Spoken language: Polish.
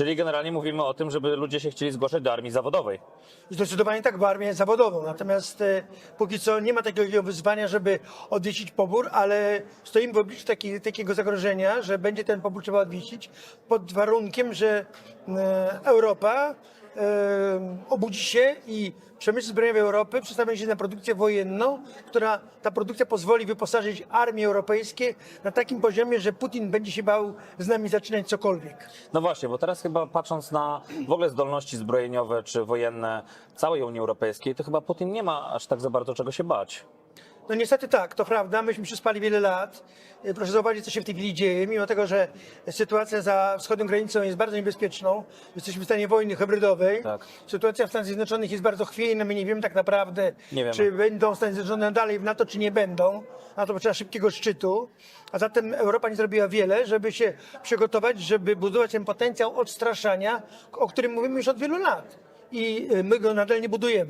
Czyli generalnie mówimy o tym, żeby ludzie się chcieli zgłaszać do armii zawodowej. Zdecydowanie tak, bo jest zawodową. Natomiast e, póki co nie ma takiego wyzwania, żeby odwiesić pobór, ale stoimy w obliczu taki, takiego zagrożenia, że będzie ten pobór trzeba odwiesić pod warunkiem, że e, Europa obudzi się i przemysł zbrojeniowy Europy przestawi się na produkcję wojenną, która ta produkcja pozwoli wyposażyć armie europejskie na takim poziomie, że Putin będzie się bał z nami zaczynać cokolwiek. No właśnie, bo teraz chyba patrząc na w ogóle zdolności zbrojeniowe czy wojenne całej Unii Europejskiej, to chyba Putin nie ma aż tak za bardzo czego się bać. No niestety tak, to prawda. Myśmy przespali wiele lat. E, Proszę zobaczyć, co się w tej chwili dzieje. Mimo tego, że sytuacja za wschodnią granicą jest bardzo niebezpieczną, jesteśmy w stanie wojny hybrydowej. Tak. Sytuacja w Stanach Zjednoczonych jest bardzo chwiejna. My nie wiemy tak naprawdę, wiemy. czy będą Stany Zjednoczone dalej w NATO, czy nie będą. A to potrzeba szybkiego szczytu. A zatem Europa nie zrobiła wiele, żeby się przygotować, żeby budować ten potencjał odstraszania, o którym mówimy już od wielu lat. I e, my go nadal nie budujemy.